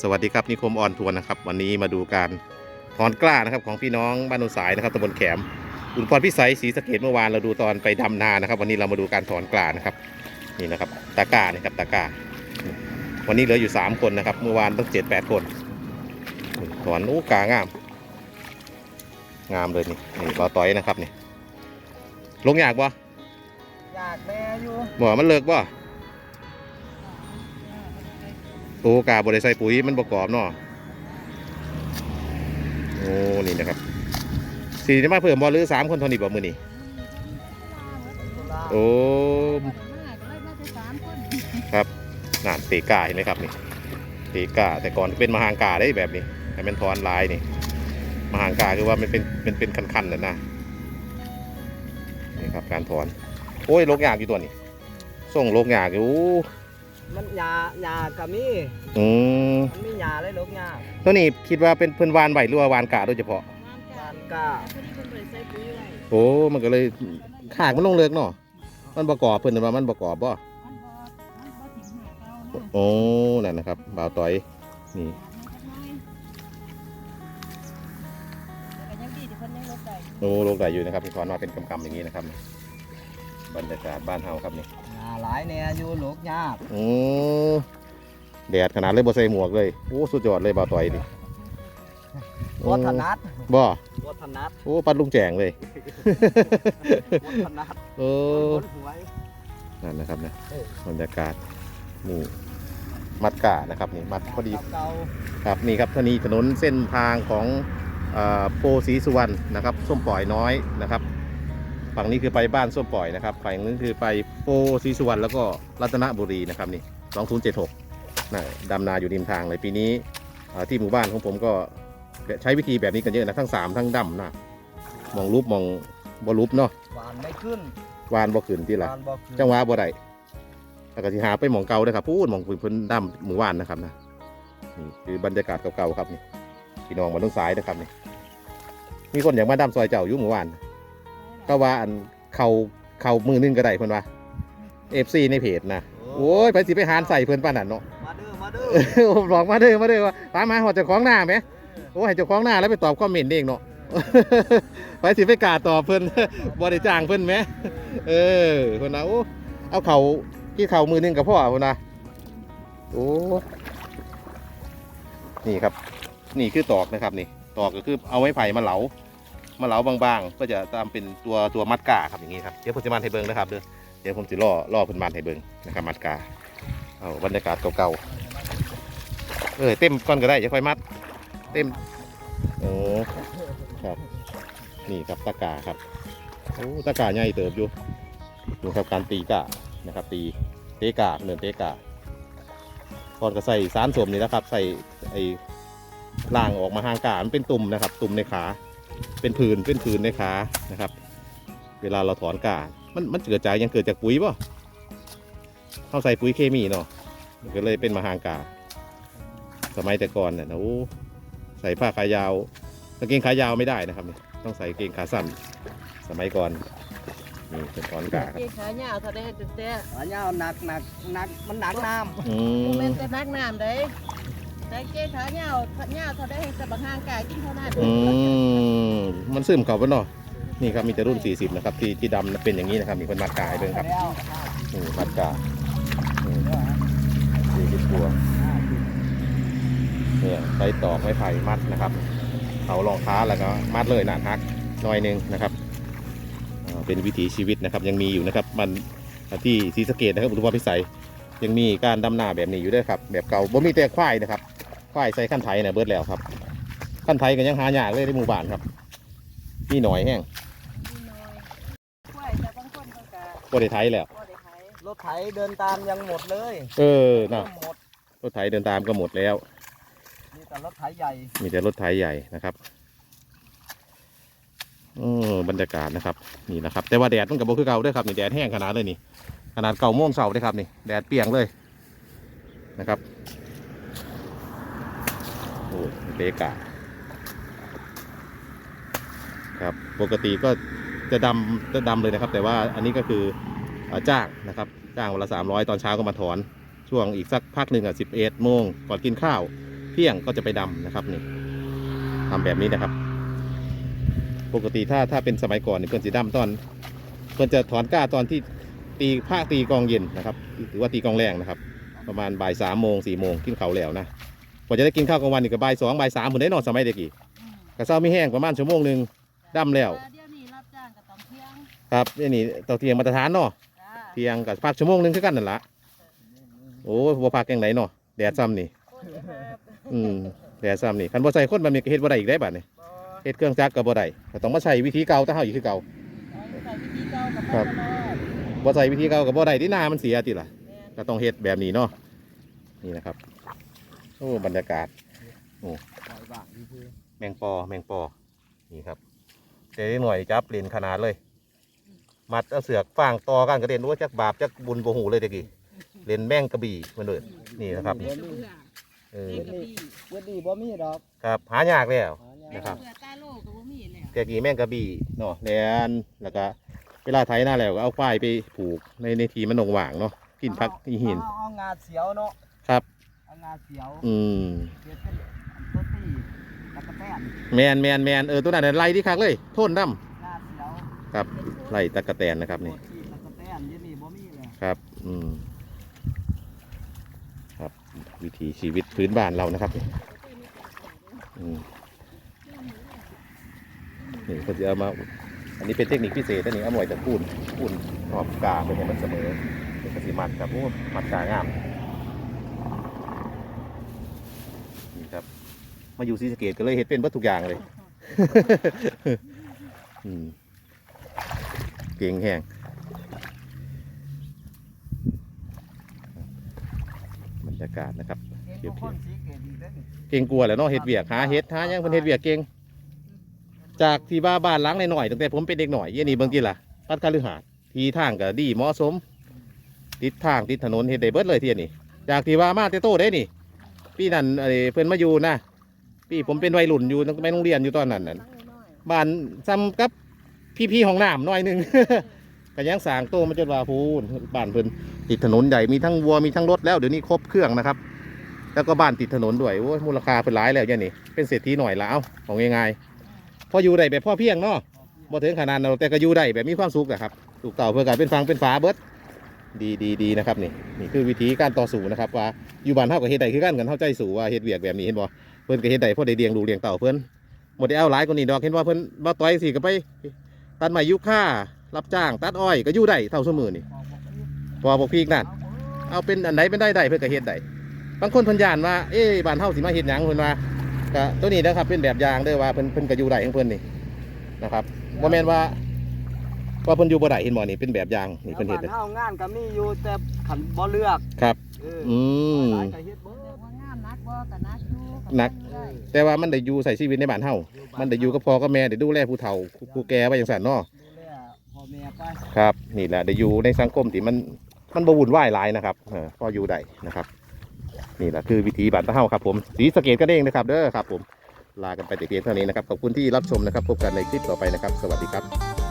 สวัสดีครับนิคมออนทัวร์นะครับ วันนี้มาดูการถอนกล้านะครับของพี่น้องบ้านนุสายนะครับตำบลแขมอุณพรพิสัยศรีสะเกดเมื่อวานเราดูตอนไปดำนานะครับ วันนี้เรามาดูการถอนกล้านะครับนี่นะครับตะกร้านะครับตะกร้า วันนี้เหลืออยู่สามคนนะครับ เมื่อวานต้องเจ็ดแปดคนนี่ถอนโอ้กางาม งามเลยนี่นี่เบาต้อยนะครับนี่ลงยากบ่อยากแม่อยู่บ่มันเลิกบ่ อ้กาบริใส่ปุ๋ยมันประกอบเนาะโอ้นี่นะครับสี่จะมาเพิ่มบ่หรือสามคนเท่านี้บ่มือนี่โอ้ครับน่นเตกาเห็นไหมครับนี่เตกาแต่ก่อนเป็นมหางกาได้แบบนี้แต่เป็นทอนลายนี่มหางกาคือว่ามันเป็นเป็นเป็นคันๆน่ะนะนี่ครับการถอน โอ้ยโลกยากอยู่ตัวนี้ส่งโลกยากอยู่ มันหยาหยากะมีอืมมันมีหยาเลยลูกหยาตัวนี้คิดว่าเป็นเพิ่นวานไหวหรือว่าวานกาโดยเฉพาะ บานกาโอ้มันก็เลยขากมันลงเลือกเนาะมันประกอบเพิ่นว่ามันประกอบบ่โอ้นั่นนะครับบ่าวต้อยนี่โอ้ลงได้อยู่นะครับมีถอนมาเป็นกำๆอย่างนี้นะครับนี่บรรยากาศบ้านเฮาครับนี่ หยาหลายแน่อยู่ลูกหยาโอ้แดดขนาดเลยบ่ใส่หมวกเลยโอ้สุดยอดเลยบ่าวต้อยนี่วัฒนัดบ่วัฒนัดโอ้ปัดลุงแจงเลยวัฒนัดโอ้คนหวยนั่นนะครับนะเออบรรยากาศนี่มัดกานะครับนี่มัดพอดีเก่าครับนี่ครับทนีถนนเส้นทางของเออโพสีสุวรรณนะครับส้มปล่อยน้อยนะครับ ฝั่งนี้คือไปบ้านส้มปล่อยนะครับฝั่งนึงคือไปโพสีสุวรรณแล้วก็รัตนบุรีนะครับนี่2076นะดำนาอยู่ริมทางเลยปีนี้เอ่อที่หมู่บ้านของผมก็ใช้วิธีแบบนี้กันเยอะนะทั้งสามทั้งดำนะมองรูปมองบรูปเนาะหวานไม่ขึ้นวานบ่ขึ้นที่หละวานบอกขึ้นจังหวะบ่ได้แล้วก็สิหาไปหมองเก่าเด้อครับพูดหมองพื้นพื้นดำมือว่านนะครับนะนี่คือบรรยากาศเก่าๆครับนี่พี่น้องมาต้องสายนะครับนี่มีคนอยากมาดำซอยเจ้าอยู่มือว่าน ก็ว่าอันเขาเขามือนึงก็ได้เพิ่นว่าเอฟซีในเพจนะโอ้ยไปสิไปหานใส่เพิ่นปานนั้นเนาะมาเด้อมาเด้อเออผมบอกมาเด้อมาเด้อว่าตามมาหอดเจ้าของหน้าไหมโอ้ให้เจ้าของหน้าแล้วไปตอบคอมเมนต์เองเนาะไปสิไปกล้าตอบเพิ่นบริจ้างเพิ่นไหมเออเพิ่นนะโอ้เอาเขาที่เขามือหนึงกับพ่อเพิ่นนะโอ้นี่ครับ นี่คือตอกนะครับนี่ตอกก็คือเอาไม้ไผ่มาเหลา มาเหลาบางๆ ก็จะตามเป็นตัวตัวมัดกาครับอย่างนี้ครับเดี๋ยวผมจะมันให้เบิ้งนะครับเด้อเดี๋ยวผมจะล่อล่อเพิ่นมันให้เบิ้งนะครับมัดกาเอาบรรยากาศเก่าๆเออเต็มก่อนก็ได้จะค่อยมัด เต็มโอ้ครับนี่ครับตะกาครับโอ้ตะกาใหญ่เติบอยู่ดูครับการตีกานะครับ ตีเตกาเหมือนเตกาก่อนก็ใส่สารสมนี่นะครับ ใส่ไอ้ล่างออกมาห่างกามันเป็นตุ่มนะครับ ตุ่มในขา เป็นผื่นเป็นผื่นในขานะครับ เวลาเราถอนกามันมันเกิดจากยังเกิดจากปุ๋ยป่ะเขาใส่ปุ๋ยเคมีเนาะมันก็เลยเป็นมหางกา สมัยแต่ก่อนเนี่ยนะโอ้ใส่ผ้าขายาวกางเกงขายาวไม่ได้นะครับเนี่ยต้องใส่กางเกงขาสั้น สมัยก่อนนี่เป็นถอนกาครับเจ๊ขาเหยาวเท่าได้แต่หวานยาวหนักหนักหนักมันหนักน้อืโมเมมนต์แต่นักน้ำได้ แต่เจ๊ขาเหยาเหยาเท่าได้แต่บางห่างกายกินเท่านั้นอืมมันซึมเข้าไปเนาะนี่ครับมีแต่รุ่น 40 นะครับ ที่ที่ดำเป็นอย่างนี้นะครับ มีคนมัดกายด้วยครับนี่มัดกาสี่สิบตัวเนี่ยใช้ตอกไม้ไผ่มัดนะครับเอารองเท้าแล้วก็มัดเลยหนาทักหน่อยหนึงนะครับเป็นวิถีชีวิตนะครับ ยังมีอยู่นะครับ มันที่ศรีสะเกดนะครับอุทุมพรพิสัยยังมีการดำนาแบบนี้อยู่ด้วยครับ แบบเก่าบ่มีแต่ควายนะครับ ควายใส่ขั้นไถนะเบิดแล้วครับขั้นไถก็ยังหายากเลยในหมู่บ้านครับมีหน่อยแห้งกล้วยแต่บางคนก็กะบ่ได้ไถแล้วบ่ได้ขายรถไถเดินตามยังหมดเลย เออน่ะหมดรถไถเดินตามก็หมดแล้ว มีแต่รถไถใหญ่ มีแต่รถไถใหญ่นะครับโอ้บรรยากาศนะครับนี่นะครับ แต่ว่าแดดมันกับโบคือเก่าด้วยครับนี่แดดแห้งขนาดเลยนี่ขนาดเก่าโม่วงเสาด้วยครับนี่แดดเปรียงเลยนะครับโอ้เบกาครับปกติก็จะดำจะดำเลยนะครับ แต่ว่าอันนี้ก็คืออจ้างนะครับจ้างวันละสามร้อยตอนเช้าก็มาถอน ช่วงอีกสักพักหนึ่งอะสิบเอ็ดโมงก่อนกินข้าวเที่ยงก็จะไปดำนะครับนี่ทำแบบนี้นะครับ ปกติถ้าถ้าเป็นสมัยก่อนนี่เพื่อนสีดำตอนเพื่อนจะถอนก้าตอนที่ตีภาคตีกองเย็นนะครับหรือว่าตีกองแรงนะครับ ประมาณบ่ายสามโมงสี่โมงกินเขาแล้วนะ กว่าจะได้กินข้าวกลางวันนี่ก็บ่ายสองบ่ายสามผมได้นอนสมัยเด็กอีกอืมกระเซ้าไม่แห้งประมาณชั่วโมงหนึ่ง ดำแล้ว เดี๋ยวนี้รับจ้างก็ต้องเที่ยงครับนี่นี่เตาเทียงมาตรฐานเนาะจ้าเทียงกับพักชั่วโมงหนึงคือกันนั่นละโอ้ยบ่พักยังไงเนาะแดดซ้ำนี่คนจะครับอืมแดดซ้ำนี่คันบ่ใส่คนแบบนี้ก็เฮ็ดบ่ได้อีกได้บัดนี่บ่เฮ็ดเครื่องจักรก็บ่ได้ก็ต้องมาใช้วิธีเก่าแต่เฮาอีกคือเก่าเอาใส่วิธีเก่ากับครับบ่ตลอดบ่ใส่วิธีเก่าก็บ่ได้ที่หน้ามันเสียติล่ะ แม่นก็ต้องเฮ็ดแบบนี้เนาะนี่นะครับ โอ้บรรยากาศปล่อยบ้างดีคือแมงปอแมงปอนี่ครับเจ๊หน่อยจับเล่นขนาดเลย มัดเอาเสือกฟางตอกันกระเด็นว่าจักบาปจักบุญโบหูเลยตะกี้เล่นแมงกระบี่เหมือนเดิมนี่นะครับแม่นกระเบื่อเออแม่นกระบี่เวดีบ่มีดอกครับหายากแล้วนะครับกระเบื่อใต้โลกก็บ่มีแล้วแต่กี้แมงกระบี่เนาะแลนแล้วก็เวลาไถหน้าแล้วก็เอาควายไปผูกในในทีมันหนงหว่างเนาะกินพักกินหินเอาเอางาเสียวเนาะครับ งาเสียวอืมเสียเป็นตัวตีตะกะแตนแมนแมนแมนเออตัวนั้นนะไล่ที่คักเลยโทษดงาเสียวำครับไล่ตะกะแตนนะครับนี่ ตัวตีตะกะแตนอยี่นี่บ่มีเลยครับ อืม ครับ วิถีชีวิตพื้นบ้านเรานะครับอืมนี่เขาจะเอามา อันนี้เป็นเทคนิคพิเศษอันนี้เอาหน่วยจากคูนคูนขอบกาเป็นให้มันเสมอเป็นกระสีมัดครับโอ้มัดกางาม นี่ครับ มาอยู่ศรีสะเกดก็เลยเห็ดเป็นวัตทุกอย่างเลย อืมเก่งแห้งบรรยากาศนะครับเห็นบ่คนสีเกตดีเด้อนี่เก่งกลัวแหล้วเนาะเฮ็ดเวียกหาเฮ็ดหาหยังเพิ่นเฮ็ดเวียกเก่งจากที่บ้าบ้านหล้างหน่อยๆตั้งแต่ผมเป็นเด็กหน่อยเย็นนี้เบิ่งกี่ล่ะปัดคาลือหาดทีทางก็ดีเหมาะสม ติดทางติดถนนเฮ็ดได้เบิดเลยเที่ยนี่จากที่ว่ามาแต่โตได้นี่ ปีนั้นไอ้เพิ่นมาอยู่นะ ปีผมเป็นวัยรุ่นอยู่ตั้งแต่ไปโรงเรียนอยู่ตอนนั้นน่ะตั้งน้อยบ้านซ้ำกับพี่ๆของน้ำน่อยหนึ่งก็ยังสางโตมาจนว่าพูนบ้านเพิ่นติดถนนใหญ่มีทั้งวัวมีทั้งรถแล้วเดี๋ยวนี้ครบเครื่องนะครับ แล้วก็บ้านติดถนนด้วยโอ้ยมูลค่าเป็นหลายแล้วเนี่ยนี่เป็นเศรษฐีหน่อยแล้วของง่ายๆพออยู่ได้แบบพ่อเพียงเนาะบ่ถึงขนาดนั้นหรอกแต่ก็อยู่ได้แบบมีความสุขอะครับถูกเต่าเพื่อการเป็นฟังเป็นฝาเบิดดีดีดีนะครับนี่นี่คือวิธีการต่อสู้นะครับว่าอยู่บ้านเฮากับเฮ็ดได้คือกันกันเฮาใจสู่ว่าเฮ็ดเวียกแบบนี้เห็นบ่ เพิ่นก็เฮ็ดได้เพราะได้เลี้ยงลูกเลี้ยงเต่าเพิ่นบ่ได้เอาหลายกว่านี้ดอกเห็นว่าเพิ่นบ่ต่อยสิก็ไปตัดไม้ยุค่ารับจ้างตัดอ้อยก็อยู่ได้เท่าซุมื้อนี่บอกบอกอีกพอบอกพี่นั่นเอาเบิดเอาเป็นอันไหนเป็นได้ได้เพื่อก็เฮ็ดได้บางคนเพิ่นย่านว่าเอ๊ะบ้านเฮาสิมาเฮ็ดหยังเพิ่นว่าก็ตัวนี้นะครับเป็นแบบอย่างเด้อว่าเพิ่นเพิ่นก็อยู่ได้ของเพิ่นนี่นะครับบ่แม่นว่าว่าเพิ่นอยู่บ่ได้เห็นบ่นี่เป็นแบบอย่างนี่เพิ่นเฮ็ดบ้าเด้อเฮางานก็มีอยู่แต่ขันบ่เลือกครับเอออืมหลายก็เฮ็ดเบิๆเรียดกว่างามนักบ่ก็นักอยู่ ก็นักได้แต่ว่ามันได้อยู่ใส่ชีวิตในบ้านเฮามันได้อยู่กับพ่อกับแม่ได้ดูแลผู้เฒ่าผู้แก่ไว้จังซั่นเนาะดูแลพ่อแม่ไปครับ นี่แหละได้อยู่ในสังคมที่มันมันบ่วุ่นวายหลายนะครับเออพออยู่ได้นะครับ นี่แหละคือวิธีบ้านเฮาครับ ผมสีสะเกตกันเองนะครับเด้อครับ ผมลากันไปแต่เพียงเท่านี้นะครับขอบคุณที่รับชมนะครับพบกันในคลิปต่อไปนะครับ สวัสดีครับ